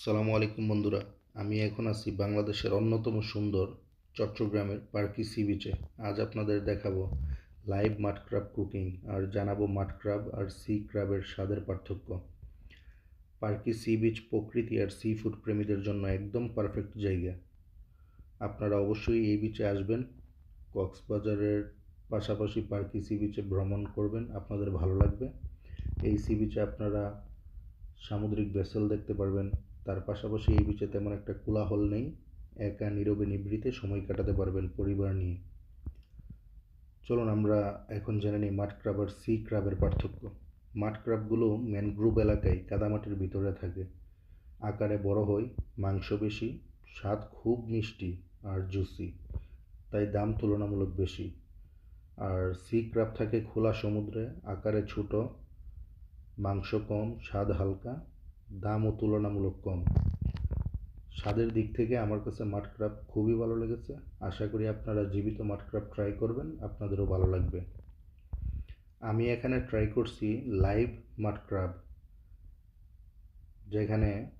সালামু আলাইকুম বন্ধুরা, আমি এখন আছি বাংলাদেশের অন্যতম সুন্দর চট্টগ্রামের পার্কি সি বিচে। আজ আপনাদের দেখাবো লাইভ মাড ক্রাব কুকিং আর জানাব মাড ক্রাব আর সি ক্রাবের স্বাদের পার্থক্য। পার্কি সি বিচ প্রকৃতি আর সি ফুড প্রেমীদের জন্য একদম পারফেক্ট জায়গা। আপনারা অবশ্যই এই বিচে আসবেন, কক্সবাজারের পাশাপাশি পার্কি সি বিচে ভ্রমণ করবেন, আপনাদের ভালো লাগবে। এই সি বিচে আপনারা সামুদ্রিক ভেসেল দেখতে পারবেন তার পাশাপাশি এই বিচে তেমন একটা কোলাহল নেই। একা, নীরবে, নিবৃতে সময় কাটাতে পারবেন পরিবার নিয়ে। চলুন আমরা এখন জেনে নিই মাঠ ক্রাব আর সি ক্রাবের পার্থক্য। মাঠ ক্রাবগুলো ম্যানগ্রুভ এলাকায় কাদামাটির ভিতরে থাকে। আকারে বড় হয়, মাংস বেশি, স্বাদ খুব মিষ্টি আর জুসি, তাই দাম তুলনামূলক বেশি। আর সি ক্রাব থাকে খোলা সমুদ্রে, আকারে ছোট, মাংস কম, স্বাদ হালকা দামও তুলনামূলক কম। স্বাদের দিক থেকে আমার কাছে মাঠ ক্রাব খুবই ভালো লেগেছে। আশা করি আপনারা জীবিত মাঠ ক্রাব ট্রাই করবেন, আপনাদেরও ভালো লাগবে। আমি এখানে ট্রাই করছি লাইভ মাঠ ক্রাব যেখানে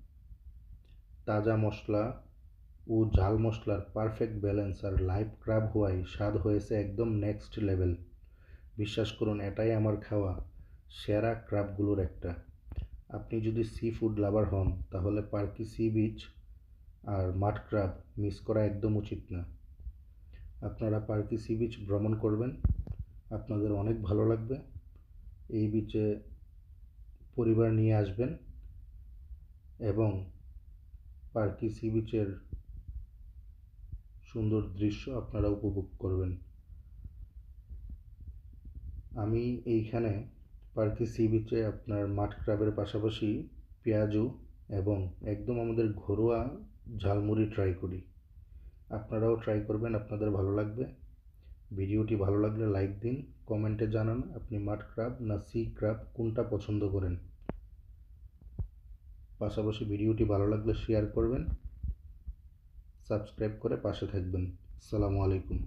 তাজা মশলা ও ঝাল মশলার পারফেক্ট ব্যালেন্স আর লাইভ ক্রাব হওয়ায় স্বাদ হয়েছে একদম নেক্সট লেভেল বিশ্বাস করুন, এটাই আমার খাওয়া, সেরা ক্রাবগুলোর একটা। আপনি যদি সি ফুড লাভার হন, তাহলে পার্কি সি বিচ আর মাঠ ক্রাব মিস করা একদম উচিত না। আপনারা পার্কি সি বিচ ভ্রমণ করবেন, আপনাদের অনেক ভালো লাগবে। এই বিচে পরিবার নিয়ে আসবেন এবং পার্কি সি বিচের সুন্দর দৃশ্য আপনারা উপভোগ করবেন। আমি এইখানে পার্কি সি বিচে আপনার মাঠ ক্রাবের পাশাপাশি পেঁয়াজু এবং একদম আমাদের ঘরোয়া ঝালমুড়ি ট্রাই করি। আপনারাও ট্রাই করবেন, আপনাদের ভালো লাগবে। ভিডিওটি ভালো লাগলে লাইক দিন কমেন্টে জানান আপনি মাঠ ক্রাব না সি ক্রাব কোনটা পছন্দ করেন। পাশাপাশি ভিডিওটি ভালো লাগলে শেয়ার করবেন সাবস্ক্রাইব করে পাশে থাকবেন। আসসালামু আলাইকুম।